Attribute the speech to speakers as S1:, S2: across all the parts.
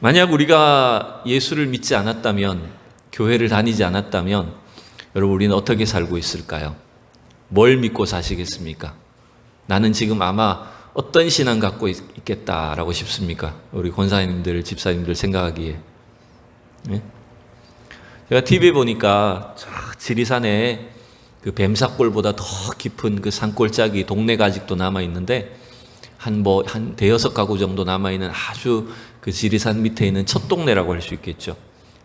S1: 만약 우리가 예수를 믿지 않았다면, 교회를 다니지 않았다면, 여러분, 우리는 어떻게 살고 있을까요? 뭘 믿고 사시겠습니까? 나는 지금 아마 어떤 신앙 갖고 있, 있겠다라고 싶습니까? 우리 권사님들, 집사님들 생각하기에. 예? 제가 TV에 보니까 저 지리산에 그 뱀사골보다 더 깊은 그 산골짜기 동네가 아직도 남아 있는데 한 뭐한 대여섯 가구 정도 남아 있는 아주 그 지리산 밑에 있는 첫 동네라고 할 수 있겠죠.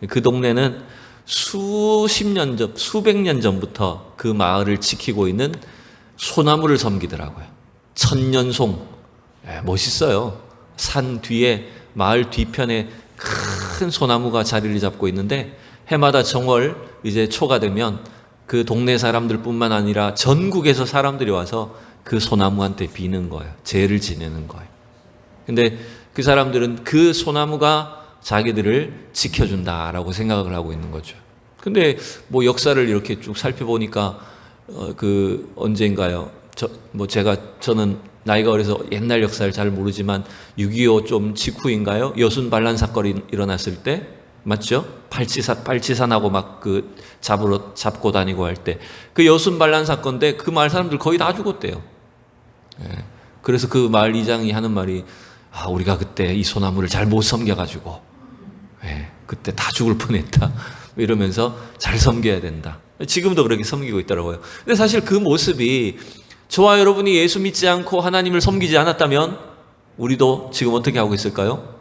S1: 그 동네는 수십 년 전, 수백 년 전부터 그 마을을 지키고 있는 소나무를 섬기더라고요. 천년송. 예, 멋있어요. 산 뒤에, 마을 뒤편에 큰 소나무가 자리를 잡고 있는데 해마다 정월 이제 초가 되면 그 동네 사람들 뿐만 아니라 전국에서 사람들이 와서 그 소나무한테 비는 거예요. 죄를 지내는 거예요. 근데 그 사람들은 그 소나무가 자기들을 지켜준다라고 생각을 하고 있는 거죠. 근데 뭐 역사를 이렇게 쭉 살펴보니까 어, 그 언젠가요? 저 뭐 제가 저는 나이가 어려서 옛날 역사를 잘 모르지만 6.25 좀 직후인가요? 여순 반란 사건이 일어났을 때 맞죠? 발치산 발치산하고 막 그 잡으러 잡고 다니고 할 때 그 여순 반란 사건 때 그 마을 사람들 거의 다 죽었대요. 예. 그래서 그 마을 이장이 하는 말이 아 우리가 그때 이 소나무를 잘 못 섬겨가지고 예, 그때 다 죽을 뻔했다 이러면서 잘 섬겨야 된다. 지금도 그렇게 섬기고 있더라고요. 근데 사실 그 모습이 저와 여러분이 예수 믿지 않고 하나님을 섬기지 않았다면 우리도 지금 어떻게 하고 있을까요?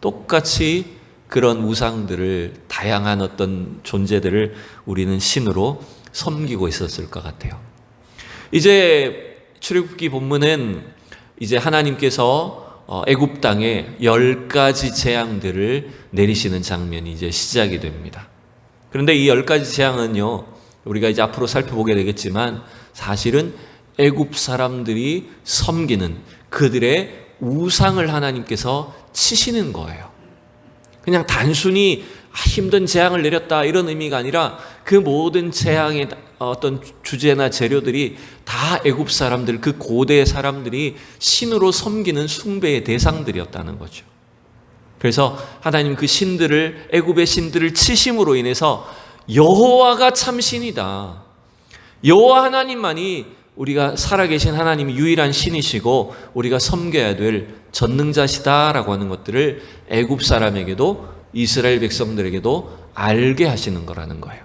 S1: 똑같이 그런 우상들을 다양한 어떤 존재들을 우리는 신으로 섬기고 있었을 것 같아요. 이제 출애굽기 본문은 이제 하나님께서 어, 애굽 땅에 열 가지 재앙들을 내리시는 장면이 이제 시작이 됩니다. 그런데 이 열 가지 재앙은요, 우리가 이제 앞으로 살펴보게 되겠지만 사실은 애굽 사람들이 섬기는 그들의 우상을 하나님께서 치시는 거예요. 그냥 단순히 아, 힘든 재앙을 내렸다 이런 의미가 아니라 그 모든 재앙의 어떤 주제나 재료들이 다 애굽 사람들 그 고대 사람들이 신으로 섬기는 숭배의 대상들이었다는 거죠. 그래서 하나님 그 신들을 애굽의 신들을 치심으로 인해서 여호와가 참 신이다. 여호와 하나님만이 우리가 살아계신 하나님이 유일한 신이시고 우리가 섬겨야 될 전능자시다라고 하는 것들을 애굽 사람에게도 이스라엘 백성들에게도 알게 하시는 거라는 거예요.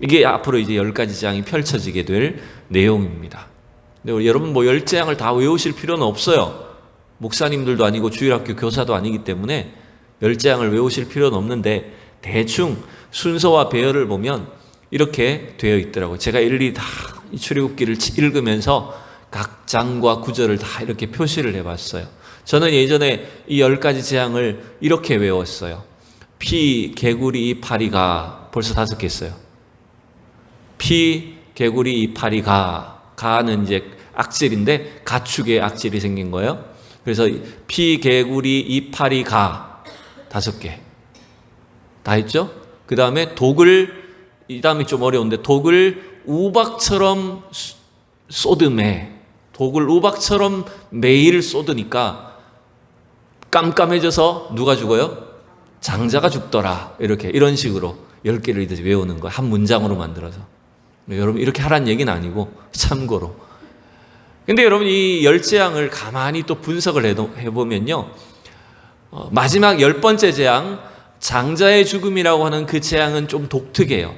S1: 이게 앞으로 이제 열 가지 장이 펼쳐지게 될 내용입니다. 근데 여러분 뭐열 재앙을 다 외우실 필요는 없어요. 목사님들도 아니고 주일학교 교사도 아니기 때문에 열 재앙을 외우실 필요는 없는데 대충 순서와 배열을 보면 이렇게 되어 있더라고요. 제가 일일이 다 출애굽기를 읽으면서 각 장과 구절을 다 이렇게 표시를 해봤어요. 저는 예전에 이 열 가지 재앙을 이렇게 외웠어요. 피, 개구리, 이파리가 벌써 다섯 개 있어요. 피, 개구리, 이파리 가 가는 이제 악질인데 가축의 악질이 생긴 거예요. 그래서 피, 개구리, 이파리, 가 다섯 개. 다 했죠? 그 다음에 독을 이 다음이 좀 어려운데 독을 우박처럼 쏟음에 독을 우박처럼 매일 쏟으니까 깜깜해져서 누가 죽어요? 장자가 죽더라. 이렇게 이런 식으로 열 개를 이제 외우는 거한 문장으로 만들어서 여러분 이렇게 하란 얘기는 아니고 참고로. 근데 여러분 이 열재앙을 가만히 또 분석을 해보면요. 어, 마지막 열 번째 재앙 장자의 죽음이라고 하는 그 재앙은 좀 독특해요.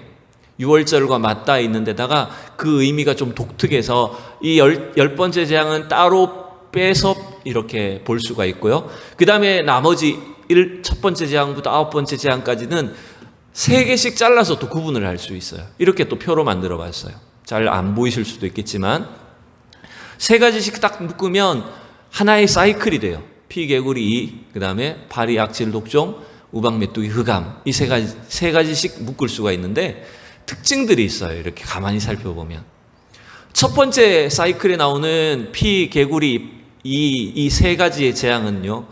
S1: 6월절과 맞닿아 있는 데다가 그 의미가 좀 독특해서 이 열, 열 번째 재앙은 따로 빼서 이렇게 볼 수가 있고요. 그 다음에 나머지 일, 첫 번째 재앙부터 아홉 번째 재앙까지는 세 개씩 잘라서 또 구분을 할 수 있어요. 이렇게 또 표로 만들어 봤어요. 잘 안 보이실 수도 있겠지만 세 가지씩 딱 묶으면 하나의 사이클이 돼요. 피개구리 이, 그 다음에 파리 악질 독종, 우박 메뚜기 흑암 이 세 가지 세 가지씩 묶을 수가 있는데 특징들이 있어요. 이렇게 가만히 살펴보면 첫 번째 사이클에 나오는 피 개구리 이 이 세 가지의 재앙은요.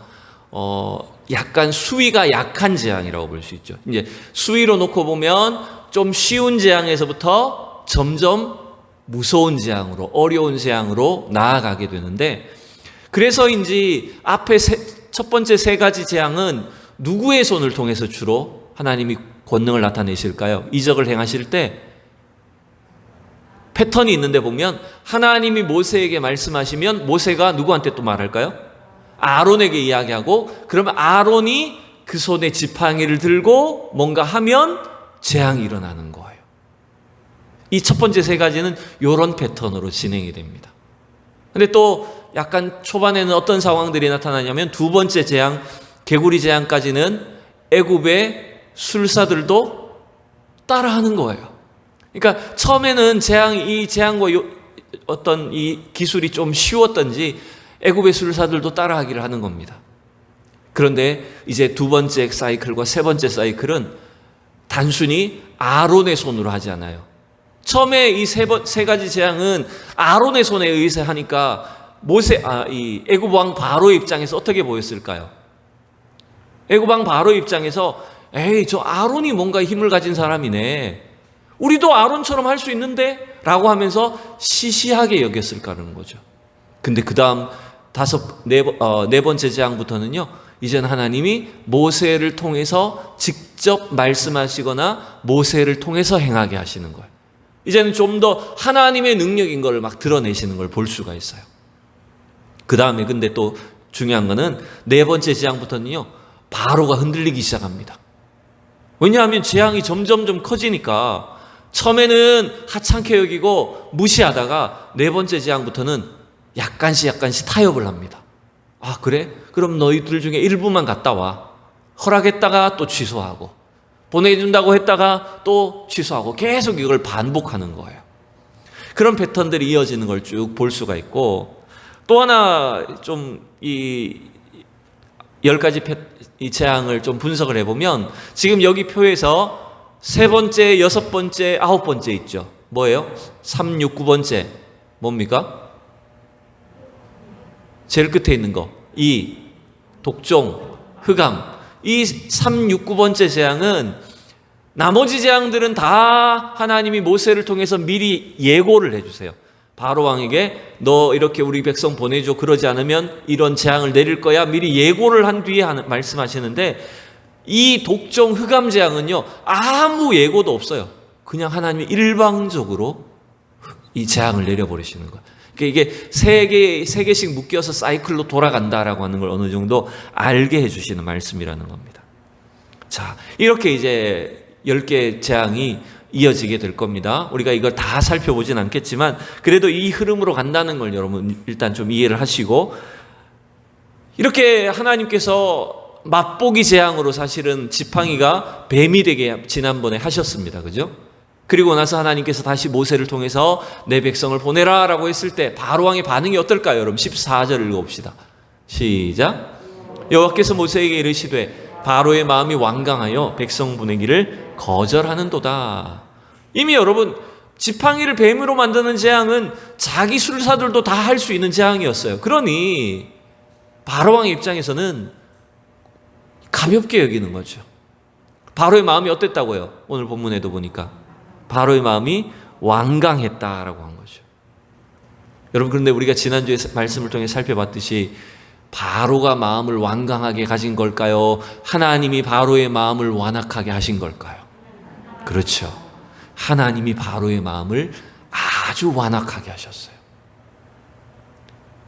S1: 어 약간 수위가 약한 재앙이라고 볼 수 있죠. 이제 수위로 놓고 보면 좀 쉬운 재앙에서부터 점점 무서운 재앙으로 어려운 재앙으로 나아가게 되는데 그래서인지 앞에 세, 첫 번째 세 가지 재앙은 누구의 손을 통해서 주로 하나님이 권능을 나타내실까요? 이적을 행하실 때 패턴이 있는데 보면 하나님이 모세에게 말씀하시면 모세가 누구한테 또 말할까요? 아론에게 이야기하고 그러면 아론이 그 손에 지팡이를 들고 뭔가 하면 재앙이 일어나는 거예요. 이 첫 번째 세 가지는 이런 패턴으로 진행이 됩니다. 근데 또 약간 초반에는 어떤 상황들이 나타나냐면 두 번째 재앙, 개구리 재앙까지는 애굽의 술사들도 따라하는 거예요. 그러니까 처음에는 재앙 이 재앙과 요, 어떤 이 기술이 좀 쉬웠던지 애굽의 술사들도 따라하기를 하는 겁니다. 그런데 이제 두 번째 사이클과 세 번째 사이클은 단순히 아론의 손으로 하지 않아요. 처음에 이세세 가지 재앙은 아론의 손에 의해서 하니까 모세 아 이 애굽 왕 바로 입장에서 어떻게 보였을까요? 애굽 왕 바로 입장에서 에이 저 아론이 뭔가 힘을 가진 사람이네. 우리도 아론처럼 할 수 있는데? 라고 하면서 시시하게 여겼을까라는 거죠. 근데 그 다음 다섯, 네, 번- 어, 네 번째 재앙부터는요, 이제는 하나님이 모세를 통해서 직접 말씀하시거나 모세를 통해서 행하게 하시는 거예요. 이제는 좀 더 하나님의 능력인 걸 막 드러내시는 걸 볼 수가 있어요. 그 다음에 근데 또 중요한 거는 네 번째 재앙부터는요, 바로가 흔들리기 시작합니다. 왜냐하면 재앙이 점점점 커지니까 처음에는 하찮게 여기고 무시하다가 네 번째 재앙부터는 약간씩 약간씩 타협을 합니다. 아, 그래? 그럼 너희들 중에 일부만 갔다 와. 허락했다가 또 취소하고 보내준다고 했다가 또 취소하고 계속 이걸 반복하는 거예요. 그런 패턴들이 이어지는 걸 쭉 볼 수가 있고 또 하나 좀 이 열 가지 재앙을 좀 분석을 해보면 지금 여기 표에서 세 번째, 여섯 번째, 아홉 번째 있죠. 뭐예요? 3, 6, 9번째. 뭡니까? 제일 끝에 있는 거. 이, 독종, 흑암. 이 3, 6, 9번째 재앙은 나머지 재앙들은 다 하나님이 모세를 통해서 미리 예고를 해주세요. 바로 왕에게 너 이렇게 우리 백성 보내줘 그러지 않으면 이런 재앙을 내릴 거야 미리 예고를 한 뒤에 말씀하시는데 이 독종 흑암 재앙은요 아무 예고도 없어요. 그냥 하나님이 일방적으로 이 재앙을 내려버리시는 거예요. 그러니까 이게 세 개, 세 개씩 묶여서 사이클로 돌아간다라고 하는 걸 어느 정도 알게 해주시는 말씀이라는 겁니다. 자, 이렇게 이제 10개 재앙이 이어지게 될 겁니다. 우리가 이걸 다 살펴보진 않겠지만, 그래도 이 흐름으로 간다는 걸 여러분 일단 좀 이해를 하시고, 이렇게 하나님께서 맛보기 재앙으로 사실은 지팡이가 뱀이 되게 지난번에 하셨습니다. 그죠? 그리고 나서 하나님께서 다시 모세를 통해서 내 백성을 보내라 라고 했을 때 바로 왕의 반응이 어떨까요? 여러분 14절 읽어봅시다. 시작. 여호와께서 모세에게 이르시되 바로의 마음이 완강하여 백성 보내기를 거절하는도다. 이미 여러분 지팡이를 뱀으로 만드는 재앙은 자기 술사들도 다 할 수 있는 재앙이었어요. 그러니 바로 왕의 입장에서는 가볍게 여기는 거죠. 바로의 마음이 어땠다고요? 오늘 본문에도 보니까 바로의 마음이 완강했다라고 한 거죠. 여러분 그런데 우리가 지난주에 말씀을 통해 살펴봤듯이 바로가 마음을 완강하게 가진 걸까요? 하나님이 바로의 마음을 완악하게 하신 걸까요? 그렇죠. 하나님이 바로의 마음을 아주 완악하게 하셨어요.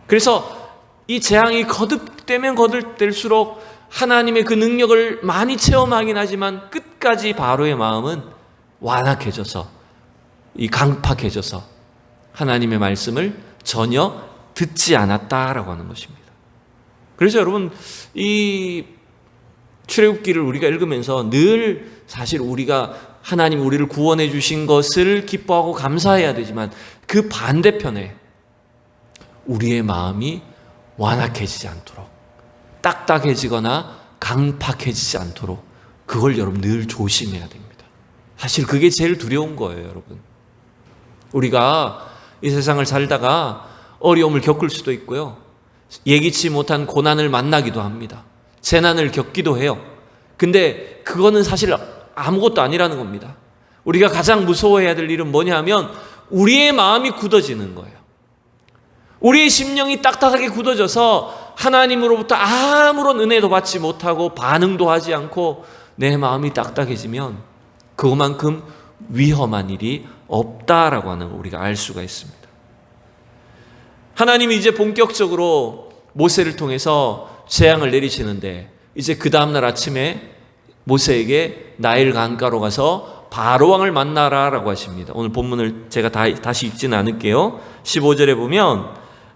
S1: 그래서 이 재앙이 거듭되면 거듭될수록 하나님의 그 능력을 많이 체험하긴 하지만 끝까지 바로의 마음은 완악해져서 이 강팍해져서 하나님의 말씀을 전혀 듣지 않았다라고 하는 것입니다. 그래서 여러분 이 출애굽기를 우리가 읽으면서 늘 사실 우리가 하나님 우리를 구원해 주신 것을 기뻐하고 감사해야 되지만 그 반대편에 우리의 마음이 완악해지지 않도록 딱딱해지거나 강팍해지지 않도록 그걸 여러분 늘 조심해야 됩니다. 사실 그게 제일 두려운 거예요, 여러분. 우리가 이 세상을 살다가 어려움을 겪을 수도 있고요. 예기치 못한 고난을 만나기도 합니다. 재난을 겪기도 해요. 근데 그거는 사실 아무것도 아니라는 겁니다. 우리가 가장 무서워해야 될 일은 뭐냐 하면 우리의 마음이 굳어지는 거예요. 우리의 심령이 딱딱하게 굳어져서 하나님으로부터 아무런 은혜도 받지 못하고 반응도 하지 않고 내 마음이 딱딱해지면 그만큼 위험한 일이 없다라고 하는 걸 우리가 알 수가 있습니다. 하나님이 이제 본격적으로 모세를 통해서 재앙을 내리시는데 이제 그 다음날 아침에 모세에게 나일 강가로 가서 바로 왕을 만나라라고 하십니다. 오늘 본문을 제가 다, 다시 읽지는 않을게요. 15절에 보면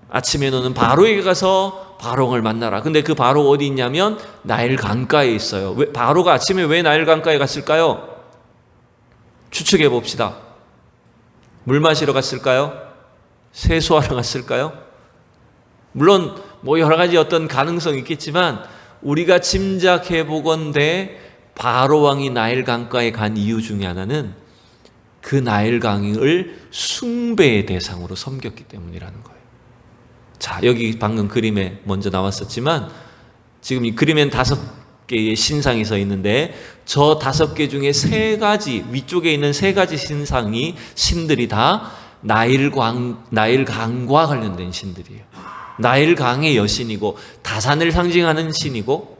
S1: 아침에 너는 바로에게 가서 바로왕을 만나라. 근데 그 바로 어디 있냐면 나일 강가에 있어요. 왜, 바로가 아침에 왜 나일 강가에 갔을까요? 추측해 봅시다. 물 마시러 갔을까요? 세수하러 갔을까요? 물론 뭐 여러 가지 어떤 가능성이 있겠지만 우리가 짐작해 보건대 바로 왕이 나일 강가에 간 이유 중에 하나는 그 나일 강을 숭배의 대상으로 섬겼기 때문이라는 거예요. 자, 여기 방금 그림에 먼저 나왔었지만 지금 이 그림엔 다섯 개의 신상이 서 있는데 저 다섯 개 중에 세 가지 위쪽에 있는 세 가지 신상이 신들이 다 나일 강 나일 강과 관련된 신들이에요. 나일 강의 여신이고 다산을 상징하는 신이고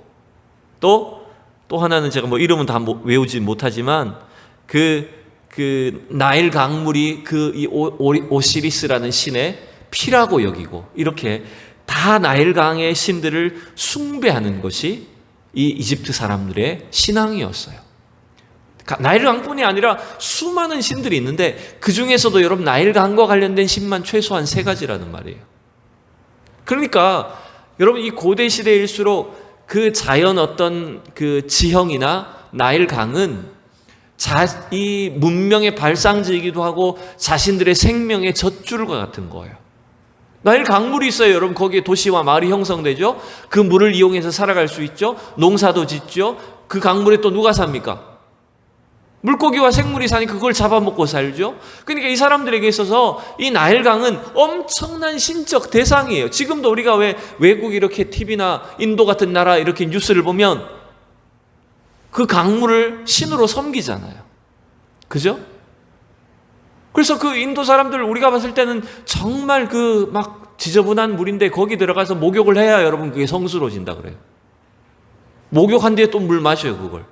S1: 또또 하나는 제가 뭐 이름은 다 못- 외우지 못하지만 그, 그 나일 강물이 그 이 오시리스라는 신의 피라고 여기고 이렇게 다 나일 강의 신들을 숭배하는 것이 이 이집트 사람들의 신앙이었어요. 가- 나일 강뿐이 아니라 수많은 신들이 있는데 그 중에서도 여러분 나일 강과 관련된 신만 최소한 세 가지라는 말이에요. 그러니까 여러분 이 고대 시대일수록 그 자연 어떤 그 지형이나 나일 강은 자, 이 문명의 발상지이기도 하고 자신들의 생명의 젖줄과 같은 거예요. 나일 강물이 있어요, 여러분. 거기에 도시와 마을이 형성되죠. 그 물을 이용해서 살아갈 수 있죠. 농사도 짓죠. 그 강물에 또 누가 삽니까? 물고기와 생물이 사니 그걸 잡아먹고 살죠. 그러니까 이 사람들에게 있어서 이 나일강은 엄청난 신적 대상이에요. 지금도 우리가 왜 외국 이렇게 TV나 인도 같은 나라 이렇게 뉴스를 보면 그 강물을 신으로 섬기잖아요. 그죠? 그래서 그 인도 사람들 우리가 봤을 때는 정말 그 막 지저분한 물인데 거기 들어가서 목욕을 해야 여러분 그게 성스러워진다 그래요. 목욕한 뒤에 또 물 마셔요, 그걸.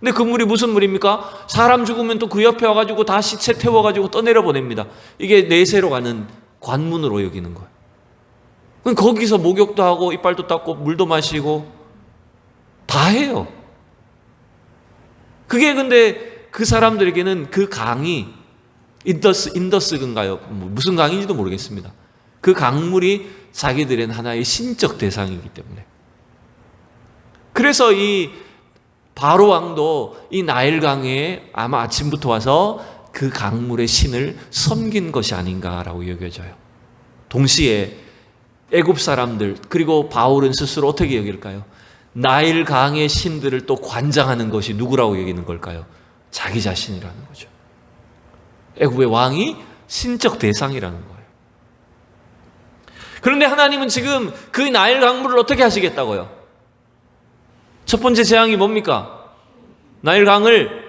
S1: 근데 그 물이 무슨 물입니까? 사람 죽으면 또 그 옆에 와가지고 다 시체 태워가지고 떠내려 보냅니다. 이게 내세로 가는 관문으로 여기는 거예요. 거기서 목욕도 하고 이빨도 닦고 물도 마시고 다 해요. 그게 근데 그 사람들에게는 그 강이 인더스 인더스인가요? 뭐 무슨 강인지도 모르겠습니다. 그 강물이 자기들은 하나의 신적 대상이기 때문에. 그래서 이 바로 왕도 이 나일 강에 아마 아침부터 와서 그 강물의 신을 섬긴 것이 아닌가라고 여겨져요. 동시에 애굽 사람들 그리고 바울은 스스로 어떻게 여길까요? 나일 강의 신들을 또 관장하는 것이 누구라고 여기는 걸까요? 자기 자신이라는 거죠. 애굽의 왕이 신적 대상이라는 거예요. 그런데 하나님은 지금 그 나일 강물을 어떻게 하시겠다고요? 첫 번째 재앙이 뭡니까? 나일 강을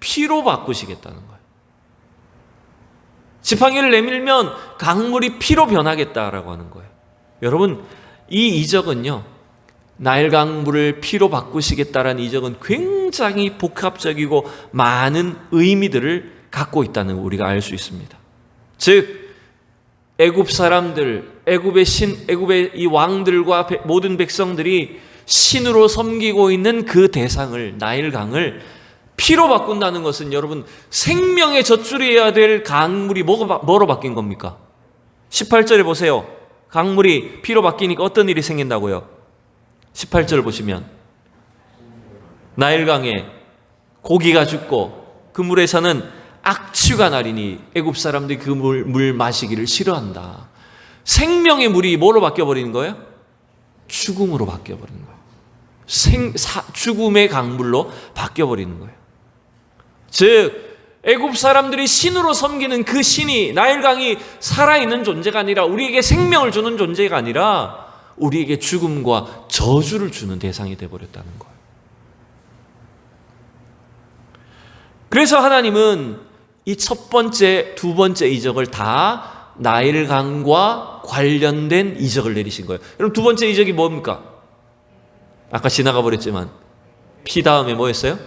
S1: 피로 바꾸시겠다는 거예요. 지팡이를 내밀면 강물이 피로 변하겠다라고 하는 거예요. 여러분, 이 이적은요, 나일 강물을 피로 바꾸시겠다라는 이적은 굉장히 복합적이고 많은 의미들을 갖고 있다는 걸 우리가 알 수 있습니다. 즉, 애굽 사람들, 애굽의 신, 애굽의 이 왕들과 배- 모든 백성들이 신으로 섬기고 있는 그 대상을 나일 강을 피로 바꾼다는 것은 여러분 생명의 젖줄이어야 될 강물이 뭐로 바뀐 겁니까? 18절에 보세요. 강물이 피로 바뀌니까 어떤 일이 생긴다고요? 18절 보시면 나일강에 고기가 죽고 그 물에서는 악취가 나리니 애굽 사람들이 그 물 물 마시기를 싫어한다. 생명의 물이 뭐로 바뀌어 버리는 거예요? 죽음으로 바뀌어 버리는 거예요. 생 사, 죽음의 강물로 바뀌어 버리는 거예요. 즉 애굽 사람들이 신으로 섬기는 그 신이 나일강이 살아있는 존재가 아니라 우리에게 생명을 주는 존재가 아니라 우리에게 죽음과 저주를 주는 대상이 되어 버렸다는 거예요. 그래서 하나님은 이 첫 번째, 두 번째 이적을 다 나일강과 관련된 이적을 내리신 거예요. 그럼 두 번째 이적이 뭡니까? 아까 지나가 버렸지만 피 다음에 뭐였어요?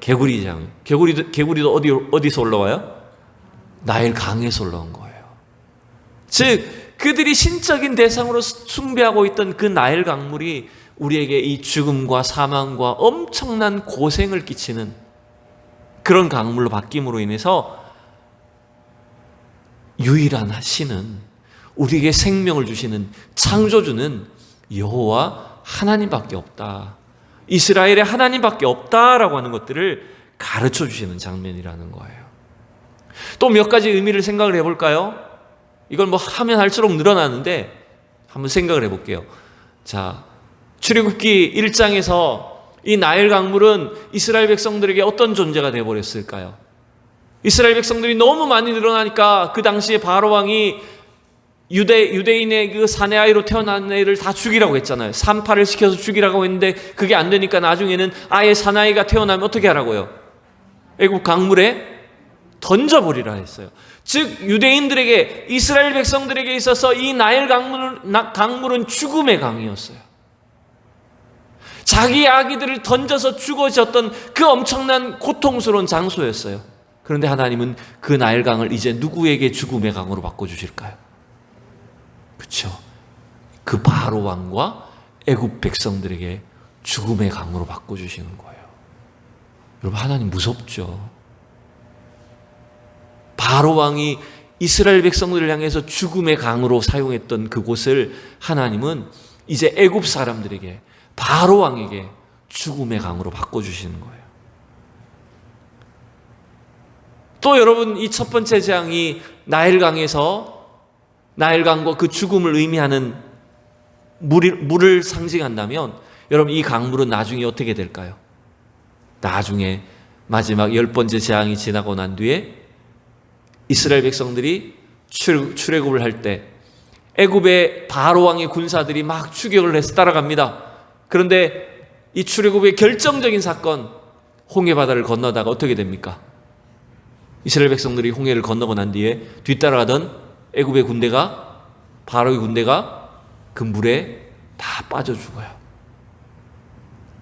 S1: 개구리 장. 개구리도 개구리도 어디 어디서 올라와요? 나일 강에서 올라온 거예요. 즉 그들이 신적인 대상으로 숭배하고 있던 그 나일 강물이 우리에게 이 죽음과 사망과 엄청난 고생을 끼치는 그런 강물로 바뀜으로 인해서 유일한 신은 우리에게 생명을 주시는 창조주는 여호와 하나님밖에 없다. 이스라엘의 하나님밖에 없다라고 하는 것들을 가르쳐 주시는 장면이라는 거예요. 또 몇 가지 의미를 생각을 해볼까요? 이걸 뭐 하면 할수록 늘어나는데 한번 생각을 해볼게요. 자, 출애굽기 1장에서 이 나일 강물은 이스라엘 백성들에게 어떤 존재가 되어버렸을까요? 이스라엘 백성들이 너무 많이 늘어나니까 그 당시에 바로 왕이 유대 유대인의 그 사내 아이로 태어난 애를 다 죽이라고 했잖아요. 산파를 시켜서 죽이라고 했는데 그게 안 되니까 나중에는 아예 사나이가 태어나면 어떻게 하라고요? 애굽 강물에 던져버리라 했어요. 즉 유대인들에게 이스라엘 백성들에게 있어서 이 나일 강물은, 강물은 죽음의 강이었어요. 자기 아기들을 던져서 죽어졌던 그 엄청난 고통스러운 장소였어요. 그런데 하나님은 그 나일 강을 이제 누구에게 죽음의 강으로 바꿔 주실까요? 그렇죠. 그 바로 왕과 애굽 백성들에게 죽음의 강으로 바꿔 주시는 거예요. 여러분 하나님 무섭죠. 바로 왕이 이스라엘 백성들을 향해서 죽음의 강으로 사용했던 그곳을 하나님은 이제 애굽 사람들에게 바로 왕에게 죽음의 강으로 바꿔 주시는 거예요. 또 여러분 이 첫 번째 재앙이 나일강에서 나일강과 그 죽음을 의미하는 물을, 물을 상징한다면 여러분 이 강물은 나중에 어떻게 될까요? 나중에 마지막 열 번째 재앙이 지나고 난 뒤에 이스라엘 백성들이 출, 출애굽을 할 때 애굽의 바로 왕의 군사들이 막 추격을 해서 따라갑니다. 그런데 이 출애굽의 결정적인 사건 홍해 바다를 건너다가 어떻게 됩니까? 이스라엘 백성들이 홍해를 건너고 난 뒤에 뒤따라가던 애굽의 군대가 바로의 군대가 그 물에 다 빠져 죽어요.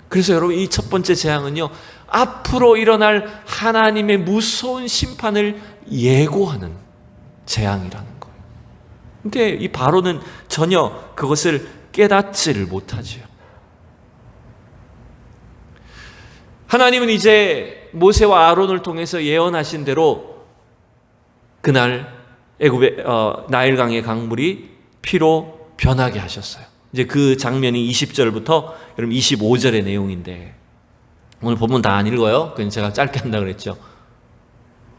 S1: 그래서 여러분 이 첫 번째 재앙은요 앞으로 일어날 하나님의 무서운 심판을 예고하는 재앙이라는 거예요. 근데 이 바로는 전혀 그것을 깨닫지를 못하지요. 하나님은 이제 모세와 아론을 통해서 예언하신 대로 그날 애굽의 어, 나일강의 강물이 피로 변하게 하셨어요. 이제 그 장면이 20절부터 여러분 25절의 내용인데 오늘 본문 다 안 읽어요. 그냥 제가 짧게 한다 그랬죠.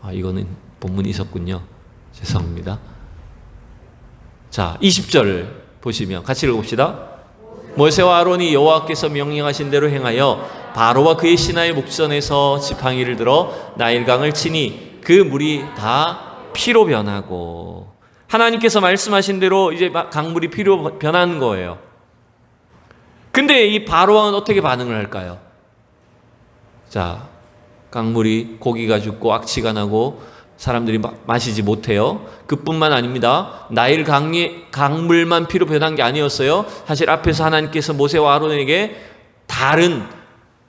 S1: 아, 이거는 본문이 있었군요. 죄송합니다. 자, 20절 보시면 같이 읽어봅시다. 모세와 아론이 여호와께서 명령하신 대로 행하여 바로와 그의 신하의 목전에서 지팡이를 들어 나일강을 치니 그 물이 다 피로 변하고 하나님께서 말씀하신 대로 이제 강물이 피로 변한 거예요. 근데 이 바로 왕은 어떻게 반응을 할까요? 자, 강물이 고기가 죽고 악취가 나고 사람들이 마시지 못해요. 그뿐만 아닙니다. 나일 강의 강물만 피로 변한 게 아니었어요. 사실 앞에서 하나님께서 모세와 아론에게 다른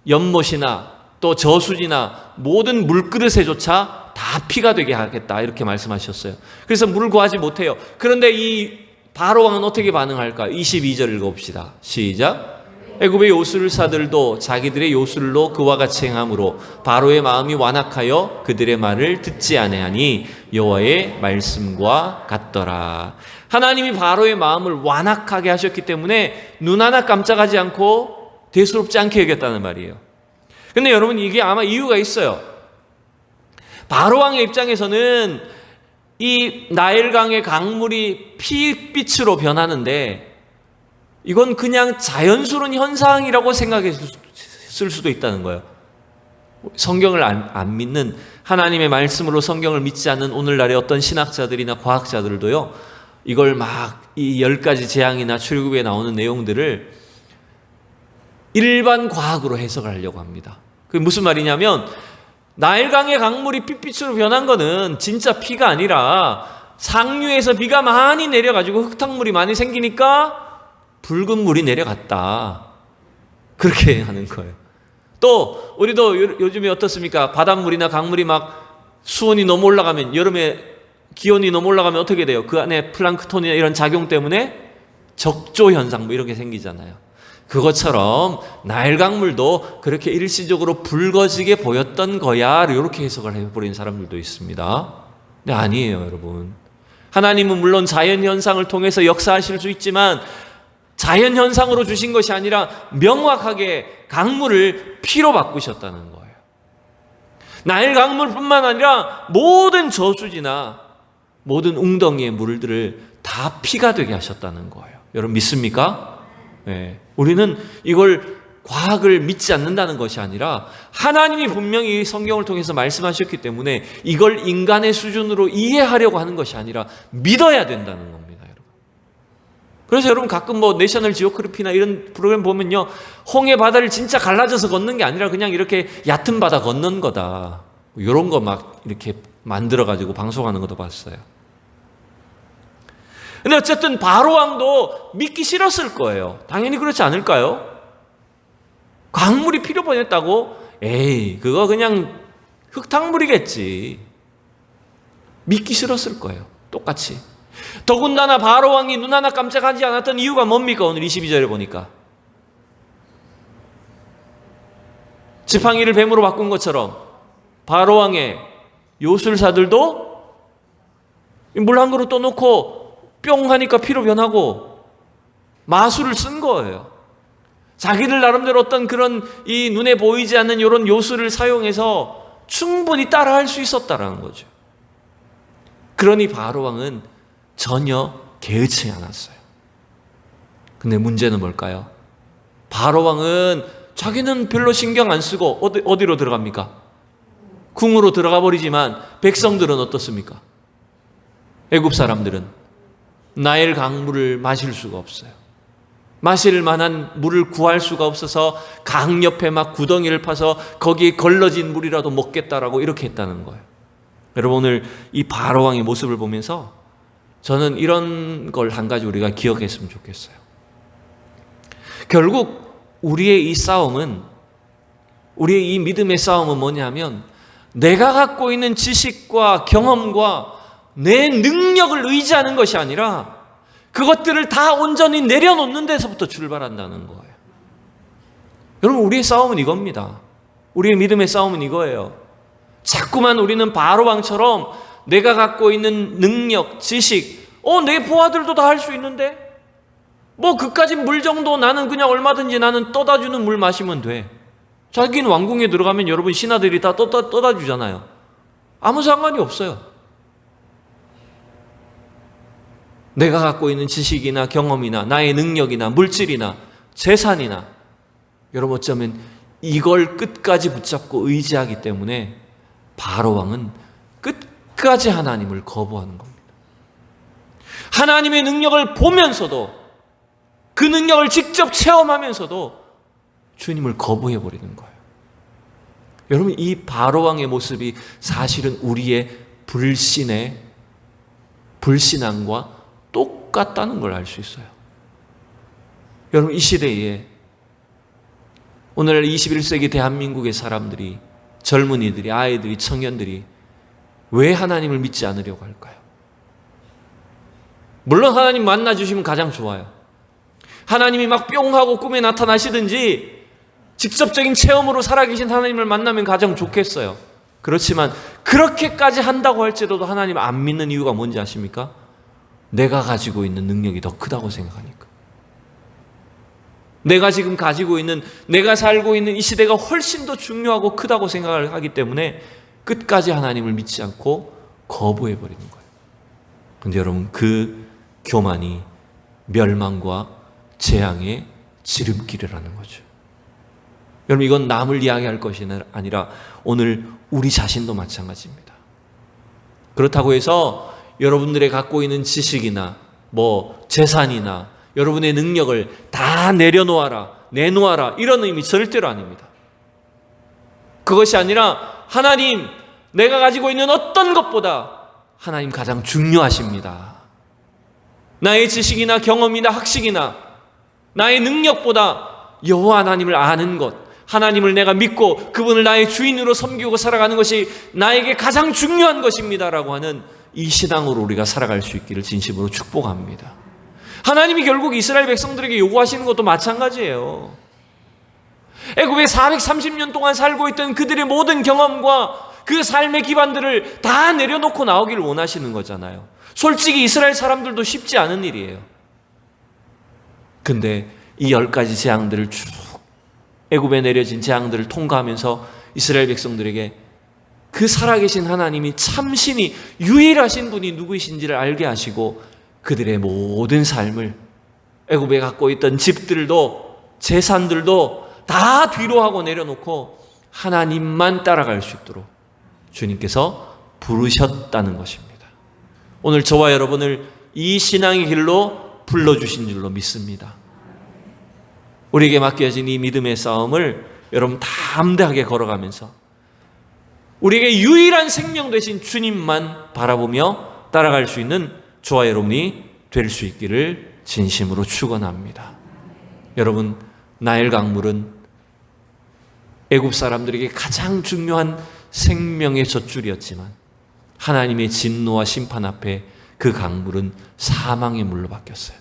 S1: 연못이나 또 저수지나 모든 물그릇에조차 다 피가 되게 하겠다 이렇게 말씀하셨어요. 그래서 물을 구하지 못해요. 그런데 이 바로 왕은 어떻게 반응할까? 22절 읽어봅시다. 시작. 애굽의 요술사들도 자기들의 요술로 그와 같이 행함으로 바로의 마음이 완악하여 그들의 말을 듣지 아니하니 여호와의 말씀과 같더라. 하나님이 바로의 마음을 완악하게 하셨기 때문에 눈 하나 깜짝하지 않고 대수롭지 않게 여겼다는 말이에요. 근데 여러분 이게 아마 이유가 있어요. 바로 왕의 입장에서는 이 나일강의 강물이 피빛으로 변하는데 이건 그냥 자연스러운 현상이라고 생각했을 수도 있다는 거예요. 성경을 안, 안, 믿는 하나님의 말씀으로 성경을 믿지 않는 오늘날의 어떤 신학자들이나 과학자들도요, 이걸 막 이 열 가지 재앙이나 출굽에 나오는 내용들을 일반 과학으로 해석을 하려고 합니다. 그게 무슨 말이냐면, 나일강의 강물이 핏빛으로 변한 거는 진짜 피가 아니라 상류에서 비가 많이 내려가지고 흙탕물이 많이 생기니까 붉은 물이 내려갔다. 그렇게 하는 거예요. 또 우리도 요- 요즘에 어떻습니까? 바닷물이나 강물이 막 수온이 너무 올라가면 여름에 기온이 너무 올라가면 어떻게 돼요? 그 안에 플랑크톤이나 이런 작용 때문에 적조 현상 뭐 이런 게 생기잖아요. 그것처럼 나일 강물도 그렇게 일시적으로 붉어지게 보였던 거야. 이렇게 해석을 해버린 사람들도 있습니다. 근데 아니에요, 여러분. 하나님은 물론 자연 현상을 통해서 역사하실 수 있지만 자연 현상으로 주신 것이 아니라 명확하게 강물을 피로 바꾸셨다는 거예요. 나일 강물뿐만 아니라 모든 저수지나 모든 웅덩이의 물들을 다 피가 되게 하셨다는 거예요. 여러분 믿습니까? 네. 우리는 이걸 과학을 믿지 않는다는 것이 아니라 하나님이 분명히 성경을 통해서 말씀하셨기 때문에 이걸 인간의 수준으로 이해하려고 하는 것이 아니라 믿어야 된다는 겁니다, 여러분. 그래서 여러분 가끔 뭐 내셔널 지오그래피나 이런 프로그램 보면요. 홍해 바다를 진짜 갈라져서 걷는 게 아니라 그냥 이렇게 얕은 바다 걷는 거다. 이런 거 막 이렇게 만들어 가지고 방송하는 것도 봤어요. 근데 어쨌든 바로 왕도 믿기 싫었을 거예요. 당연히 그렇지 않을까요? 강물이 필요 뻔했다고? 에이, 그거 그냥 흙탕물이겠지. 믿기 싫었을 거예요. 똑같이. 더군다나 바로 왕이 눈 하나 깜짝하지 않았던 이유가 뭡니까? 오늘 22절에 보니까. 지팡이를 뱀으로 바꾼 것처럼 바로 왕의 요술사들도 물 한 그릇 떠놓고 뿅 하니까 피로 변하고 마술을 쓴 거예요. 자기들 나름대로 어떤 그런 이 눈에 보이지 않는 이런 요술을 사용해서 충분히 따라할 수 있었다라는 거죠. 그러니 바로 왕은 전혀 개의치 않았어요. 근데 문제는 뭘까요? 바로 왕은 자기는 별로 신경 안 쓰고 어디, 어디로 들어갑니까? 궁으로 들어가 버리지만 백성들은 어떻습니까? 애굽 사람들은 나일 강물을 마실 수가 없어요. 마실 만한 물을 구할 수가 없어서 강 옆에 막 구덩이를 파서 거기에 걸러진 물이라도 먹겠다라고 이렇게 했다는 거예요. 여러분 오늘 이 바로 왕의 모습을 보면서 저는 이런 걸 한 가지 우리가 기억했으면 좋겠어요. 결국 우리의 이 싸움은 우리의 이 믿음의 싸움은 뭐냐면 내가 갖고 있는 지식과 경험과 내 능력을 의지하는 것이 아니라 그것들을 다 온전히 내려놓는 데서부터 출발한다는 거예요. 여러분 우리의 싸움은 이겁니다. 우리의 믿음의 싸움은 이거예요. 자꾸만 우리는 바로왕처럼 내가 갖고 있는 능력, 지식, 어, 내 부하들도 다 할 수 있는데? 뭐, 그까지 물 정도 나는 그냥 얼마든지 나는 떠다 주는 물 마시면 돼. 자기는 왕궁에 들어가면 여러분 신하들이 다 떠다, 떠다 주잖아요. 아무 상관이 없어요. 내가 갖고 있는 지식이나 경험이나 나의 능력이나 물질이나 재산이나 여러분 어쩌면 이걸 끝까지 붙잡고 의지하기 때문에 바로 왕은 끝까지 하나님을 거부하는 겁니다. 하나님의 능력을 보면서도 그 능력을 직접 체험하면서도 주님을 거부해 버리는 거예요. 여러분 이 바로 왕의 모습이 사실은 우리의 불신의 불신앙과 똑같다는 걸 알 수 있어요. 여러분 이 시대에 오늘 21세기 대한민국의 사람들이 젊은이들이 아이들이 청년들이 왜 하나님을 믿지 않으려고 할까요? 물론 하나님 만나 주시면 가장 좋아요. 하나님이 막 뿅 하고 꿈에 나타나시든지 직접적인 체험으로 살아계신 하나님을 만나면 가장 좋겠어요. 그렇지만 그렇게까지 한다고 할지라도 하나님 안 믿는 이유가 뭔지 아십니까? 내가 가지고 있는 능력이 더 크다고 생각하니까. 내가 지금 가지고 있는, 내가 살고 있는 이 시대가 훨씬 더 중요하고 크다고 생각을 하기 때문에 끝까지 하나님을 믿지 않고 거부해 버리는 거예요. 근데 여러분, 그 교만이 멸망과 재앙의 지름길이라는 거죠. 여러분, 이건 남을 이야기할 것이 아니라 오늘 우리 자신도 마찬가지입니다. 그렇다고 해서 여러분들의 갖고 있는 지식이나 뭐 재산이나 여러분의 능력을 다 내려놓아라, 내놓아라 이런 의미 절대로 아닙니다. 그것이 아니라 하나님 내가 가지고 있는 어떤 것보다 하나님 가장 중요하십니다. 나의 지식이나 경험이나 학식이나 나의 능력보다 여호와 하나님을 아는 것, 하나님을 내가 믿고 그분을 나의 주인으로 섬기고 살아가는 것이 나에게 가장 중요한 것입니다라고 하는 이 신앙으로 우리가 살아갈 수 있기를 진심으로 축복합니다. 하나님이 결국 이스라엘 백성들에게 요구하시는 것도 마찬가지예요. 애굽에 430년 동안 살고 있던 그들의 모든 경험과 그 삶의 기반들을 다 내려놓고 나오길 원하시는 거잖아요. 솔직히 이스라엘 사람들도 쉽지 않은 일이에요. 근데 이 열 가지 재앙들을 쭉 애굽에 내려진 재앙들을 통과하면서 이스라엘 백성들에게 그 살아계신 하나님이 참신이 유일하신 분이 누구이신지를 알게 하시고 그들의 모든 삶을 애굽에 갖고 있던 집들도 재산들도 다 뒤로 하고 내려놓고 하나님만 따라갈 수 있도록 주님께서 부르셨다는 것입니다. 오늘 저와 여러분을 이 신앙의 길로 불러주신 줄로 믿습니다. 우리에게 맡겨진 이 믿음의 싸움을 여러분 담대하게 걸어가면서 우리에게 유일한 생명 되신 주님만 바라보며 따라갈 수 있는 저와 여러분이 될 수 있기를 진심으로 축원합니다. 여러분 나일 강물은 애굽 사람들에게 가장 중요한 생명의 젖줄이었지만 하나님의 진노와 심판 앞에 그 강물은 사망의 물로 바뀌었어요.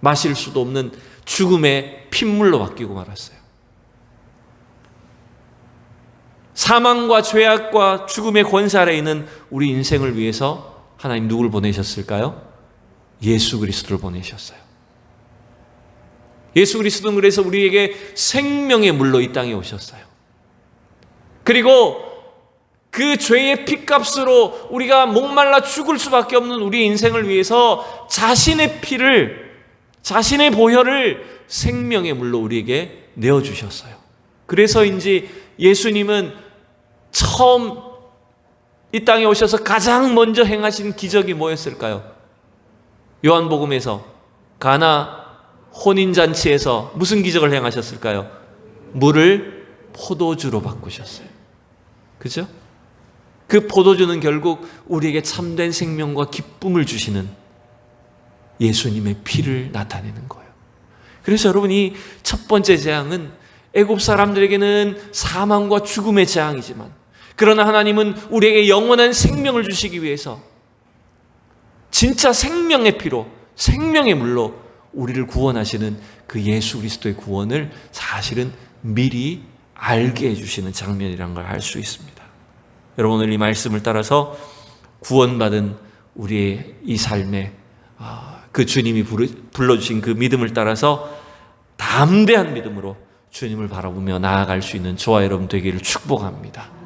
S1: 마실 수도 없는 죽음의 핏물로 바뀌고 말았어요. 사망과 죄악과 죽음의 권세 아래 있는 우리 인생을 위해서 하나님 누구를 보내셨을까요? 예수 그리스도를 보내셨어요. 예수 그리스도는 그래서 우리에게 생명의 물로 이 땅에 오셨어요. 그리고 그 죄의 피값으로 우리가 목말라 죽을 수밖에 없는 우리 인생을 위해서 자신의 피를 자신의 보혈을 생명의 물로 우리에게 내어 주셨어요. 그래서인지 예수님은 처음 이 땅에 오셔서 가장 먼저 행하신 기적이 뭐였을까요? 요한복음에서 가나 혼인 잔치에서 무슨 기적을 행하셨을까요? 물을 포도주로 바꾸셨어요. 그죠? 그 포도주는 결국 우리에게 참된 생명과 기쁨을 주시는 예수님의 피를 나타내는 거예요. 그래서 여러분 이 첫 번째 재앙은 애굽 사람들에게는 사망과 죽음의 재앙이지만 그러나 하나님은 우리에게 영원한 생명을 주시기 위해서 진짜 생명의 피로 생명의 물로 우리를 구원하시는 그 예수 그리스도의 구원을 사실은 미리 알게 해주시는 장면이란 걸 알 수 있습니다. 여러분 오늘 이 말씀을 따라서 구원받은 우리의 이 삶에 아, 그 주님이 불러주신 그 믿음을 따라서 담대한 믿음으로 주님을 바라보며 나아갈 수 있는 저와 여러분 되기를 축복합니다.